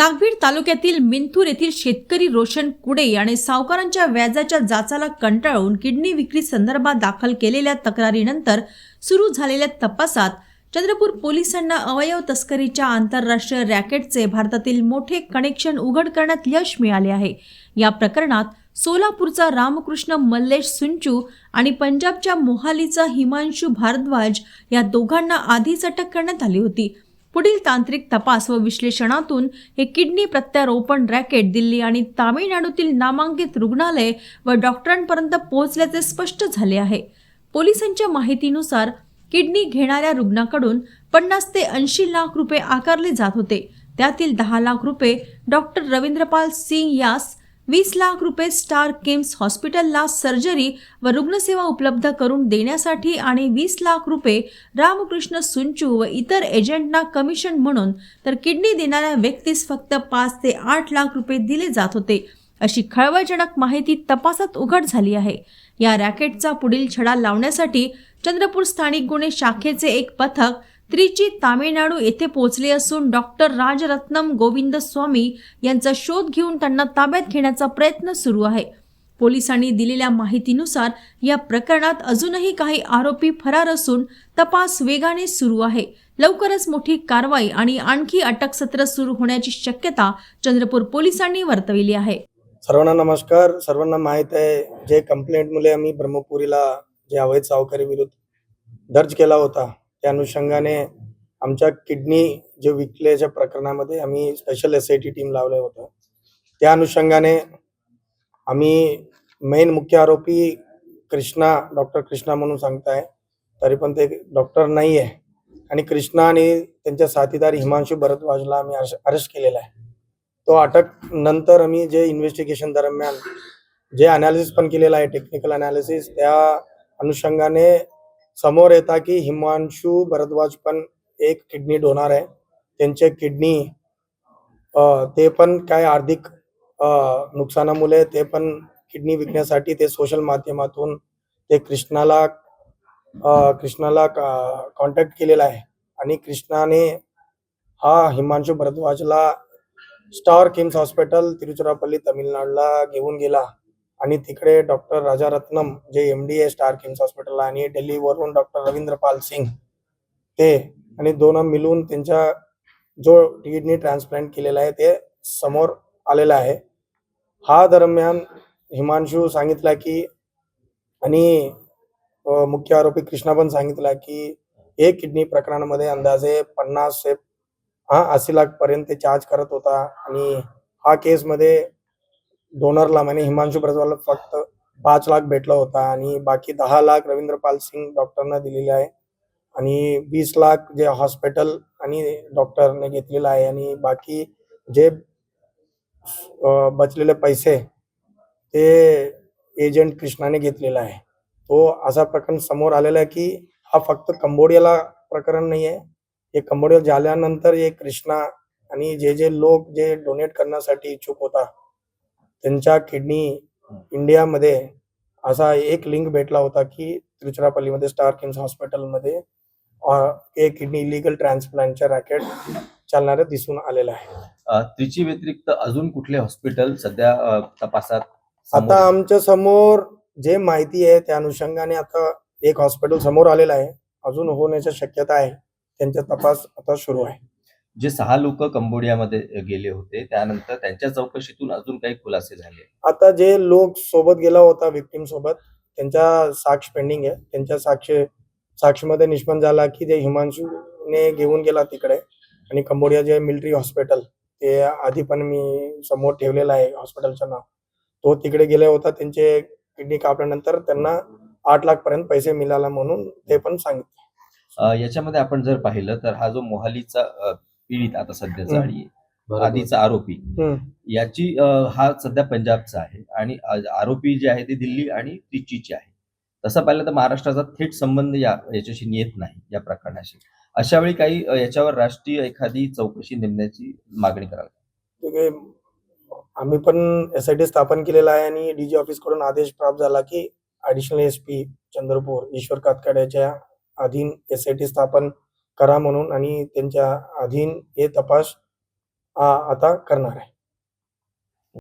नागभीड तालुक्यातील मिंथूर येथील शेतकरी रोशन कुडे आणि सावकारांच्या व्याजाच्या जाचाला कंटाळून किडनी विक्री संदर्भात दाखल केलेल्या तक्रारीनंतर सुरू झालेल्या तपासात चंद्रपूर पोलिसांना अवयव तस्करीच्या आंतरराष्ट्रीय रॅकेटचे भारतातील मोठे कनेक्शन उघड करण्यात यश मिळाले आहे. या प्रकरणात सोलापूरचा रामकृष्ण मल्लेश सुंचू आणि पंजाबच्या मोहालीचा हिमांशू भारद्वाज या दोघांना आधीच अटक करण्यात आली होती. पुढील तांत्रिक तपास व विश्लेषणातून हे किडनी प्रत्यारोपण रॅकेट दिल्ली आणि तामिळनाडूतील नामांकित रुग्णालय व डॉक्टरांपर्यंत पोहोचल्याचे स्पष्ट झाले आहे. पोलिसांच्या माहितीनुसार किडनी घेणाऱ्या रुग्णाकडून पन्नास ते ऐंशी लाख रुपये आकारले जात होते. त्यातील दहा लाख रुपये डॉक्टर रवींद्रपाल सिंग यास वीस लाख रुपये स्टार किम्स हॉस्पिटलला सर्जरी व रुग्णसेवा उपलब्ध करून देण्यासाठी आणि वीस लाख रुपये रामकृष्ण सुंचू व इतर एजंटना कमिशन म्हणून तर किडनी देणाऱ्या व्यक्तीस फक्त पाच ते आठ लाख रुपये दिले जात होते. अशी खळबळजनक माहिती तपासात उघड झाली आहे. या रॅकेटचा पुढील छडा लावण्यासाठी चंद्रपूर स्थानिक गुन्हे शाखेचे एक पथक त्रिची तामिळनाडू येथे पोहोचले असून डॉक्टर राजरत्नम गोविंद स्वामी यांचा शोध घेऊन त्यांना ताब्यात घेण्याचा प्रयत्न सुरू आहे. पोलिसांनी दिलेल्या माहितीनुसार या प्रकरणात अजूनही काही आरोपी फरार असून तपास वेगाने सुरू आहे. लवकरच मोठी कारवाई आणि आणखी अटक सत्र सुरू होण्याची शक्यता चंद्रपूर पोलिसांनी वर्तविली आहे. सर्वांना नमस्कार. सर्वांना माहीत आहे जे कंप्लेंट मुले आम्ही ब्रह्मपुरीला जे अवैध सावकारी विरुद्ध दर्ज केला होता त्या अनुषंगाने आमच्या किडनी जे विकल्याच्या प्रकरणामध्ये आम्ही special S I T team लावलं होतं. त्या अनुषंगाने आम्ही मेन मुख्य आरोपी कृष्णा डॉक्टर कृष्णा म्हणून सांगताय. तरी पण ते डॉक्टर नाही आहे आणि कृष्णा आणि त्यांच्या साथीदार हिमांशू भरद्वाजला आम्ही अरेस्ट केलेला आहे. तो अटक नंतर आम्ही जे इन्व्हेस्टिगेशन दरम्यान जे अनालिसिस पण केलेलं आहे टेक्निकल अनालिसिस त्या अनुषंगाने समोर येता की हिमांशू भरद्वाज पण एक किडनी डोनार आहे. त्यांचे किडनी ते पण काय आर्थिक नुकसानामुळे ते पण किडनी विकण्यासाठी ते सोशल माध्यमातून ते कृष्णाला कृष्णाला कॉन्टॅक्ट केलेला आहे. आणि कृष्णाने हा हिमांशू भरद्वाजला स्टार किम्स हॉस्पिटल तिरुचिरापल्ली तमिळनाडूला घेऊन गेला. आणि तिकडे डॉक्टर राजारत्नम जे एम डी आहे स्टार किम्स हॉस्पिटलला आणि दिल्लीवरून डॉक्टर रवींद्र पाल सिंग ते आणि दोन मिळून त्यांच्या जो किडनी ट्रान्सप्लांट केलेला आहे ते समोर आलेला आहे. हा दरम्यान हिमांशू सांगितला की आणि मुख्य आरोपी कृष्णा पण सांगितला की एक किडनी प्रकरणामध्ये अंदाजे पन्नास ते हा अस्सी लाख पर्यंत चार्ज करत होता आणि हा केस मध्ये डोनरला म्हणजे हिमांशू प्रजवालला फक्त पाच लाख भेटला होता आणि बाकी दहा लाख रवींद्र पाल सिंग डॉक्टरना दिलेले आहे आणि वीस लाख जे हॉस्पिटल आणि डॉक्टरने घेतलेलं आहे आणि बाकी जे बचलेले पैसे ते एजंट कृष्णाने घेतलेला आहे. तो असा प्रकरण समोर आलेला आहे की हा फक्त कंबोडियाला प्रकरण नाही आहे. हे कंबोडिया झाल्यानंतर हे कृष्णा आणि जे जे लोक जे डोनेट करण्यासाठी इच्छुक होता त्यांच्या किडनी इंडियामध्ये असा एक लिंक भेटला होता की तिरुचिरापल्लीमध्ये स्टार किम्स हॉस्पिटलमध्ये एक किडनी इलिगल ट्रान्सप्लांटच्या रॅकेट चालणारं दिसून आलेलं आहे. अ, त्रिची व्यतिरिक्त अजून कुठले हॉस्पिटल सध्या तपासात आता? आमच्यासमोर जे माहिती आहे त्या अनुषंगाने आता एक हॉस्पिटल समोर आलेलं आहे. अजून होण्याची शक्यता आहे. त्यांचा तपास आता सुरू आहे. जे सहा लोक कंबोडियामध्ये गेले होते त्यानंतर त्यांच्या चौकशीतून अजून काही खुलासे झाले. आता जे लोक सोबत गेला होता विक्टीम सोबत त्यांच्या साक्ष पेंडिंग आहे. त्यांच्या साक्ष साक्षीमध्ये निष्पन्न झाला की जे हिमांशूने घेऊन गेला तिकडे आणि कंबोडिया जे मिलिटरी हॉस्पिटल ते आधी पण मी समोर ठेवलेलं आहे हॉस्पिटलचं नाव. तो तिकडे गेला होता त्यांचे किडनी कापल्यानंतर त्यांना आठ लाख पर्यंत पैसे मिळाला म्हणून ते पण सांगितले. याच्यामध्ये आपण जर पाहिलं तर हा जो मोहालीचा पीडित आता सध्याचा हम्म. आणि आधीचा आरोपी. याची हा सध्या पंजाबचा आहे आणि आरोपी जे आहे ते दिल्ली आणि त्रिचीचे आहे. तसं पाहिलं तर महाराष्ट्राचा थेट संबंध या याच्याशी येत नाही या प्रकरणाशी. अशा वेळी काही याच्यावर राष्ट्रीय एखादी चौकशी नेमण्याची मागणी करावी आम्ही पण एस आय टी स्थापन केलेला आहे आणि डीजी ऑफिसकडून आदेश प्राप्त झाला की additional S P Chandrapur Ishwar कातकाड्याच्या अधीन एस आय टी स्थापन करा म्हणून आणि त्यांच्या अधीन हे तपास आ, आता करणार आहे.